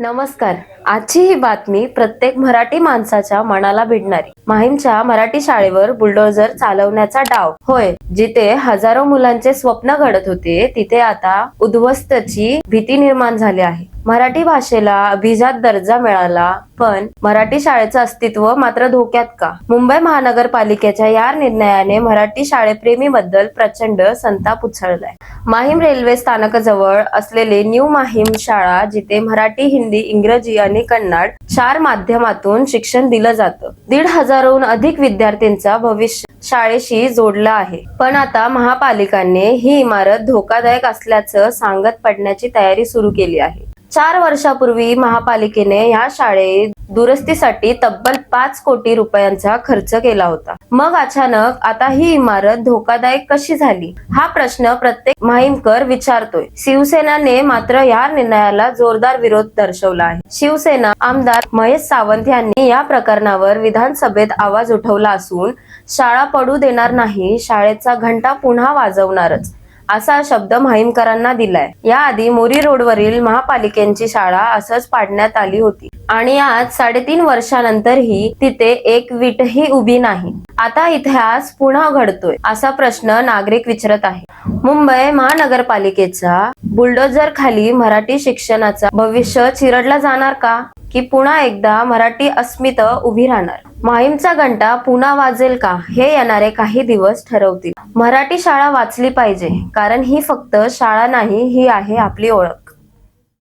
नमस्कार. आजची ही बातमी प्रत्येक मराठी माणसाच्या मनाला भिडणारी. माहीमच्या मराठी शाळेवर बुलडोझर चालवण्याचा डाव. होय जिथे हजारो मुलांचे स्वप्न घडत होते तिथे आता उद्ध्वस्तची भीती निर्माण झाली आहे. मराठी भाषेला अभिजात दर्जा मिळाला पण मराठी शाळेचं अस्तित्व मात्र धोक्यात का? मुंबई महानगरपालिकेच्या या निर्णयाने मराठी शाळेप्रेमी बद्दल प्रचंड संताप उचललाय माहीम रेल्वे स्थानकाजवळ असलेले न्यू माहीम शाळा जिथे मराठी हिंदी इंग्रजी आणि कन्नड चार माध्यमातून शिक्षण दिलं जातं. दीड हजारहून अधिक विद्यार्थ्यांचा भविष्य शाळेशी जोडला आहे. पण आता महापालिकांनी ही इमारत धोकादायक असल्याचं सांगत पडण्याची तयारी सुरू केली आहे. चार वर्षापूर्वी महापालिकेने या शाळेत दुरुस्तीसाठी तब्बल पाच कोटी रुपयांचा खर्च केला होता. मग अचानक आता ही इमारत धोकादायक कशी झाली? हा प्रश्न प्रत्येक माहीमकर विचारतोय. शिवसेनाने मात्र या निर्णयाला जोरदार विरोध दर्शवला आहे. शिवसेना आमदार महेश सावंत यांनी या प्रकरणावर विधानसभेत आवाज उठवला असून शाळा पडू देणार नाही शाळेचा घंटा पुन्हा वाजवणारच. असा शब्द माहीमकरांना दिलाय. याआधी मोरी रोडवरील महापालिकेची शाळा असंच पाडण्यात आली होती. आणि आज साडेतीन वर्षानंतरही तिथे एक वीटही उभी नाही. आता इतिहास पुन्हा घडतोय असा प्रश्न नागरिक विचारत आहे मुंबई महानगरपालिकेचा बुलडोजर खाली मराठी शिक्षणाचा भविष्य चिरडला जाणार का? की पुन्हा एकदा मराठी अस्मिता उभी राहणार? माहीमचा घंटा पुन्हा वाजेल का? हे येणारे काही दिवस ठरवतील. मराठी शाळा वाचली पाहिजे कारण ही फक्त शाळा नाही ही आहे आपली ओळख.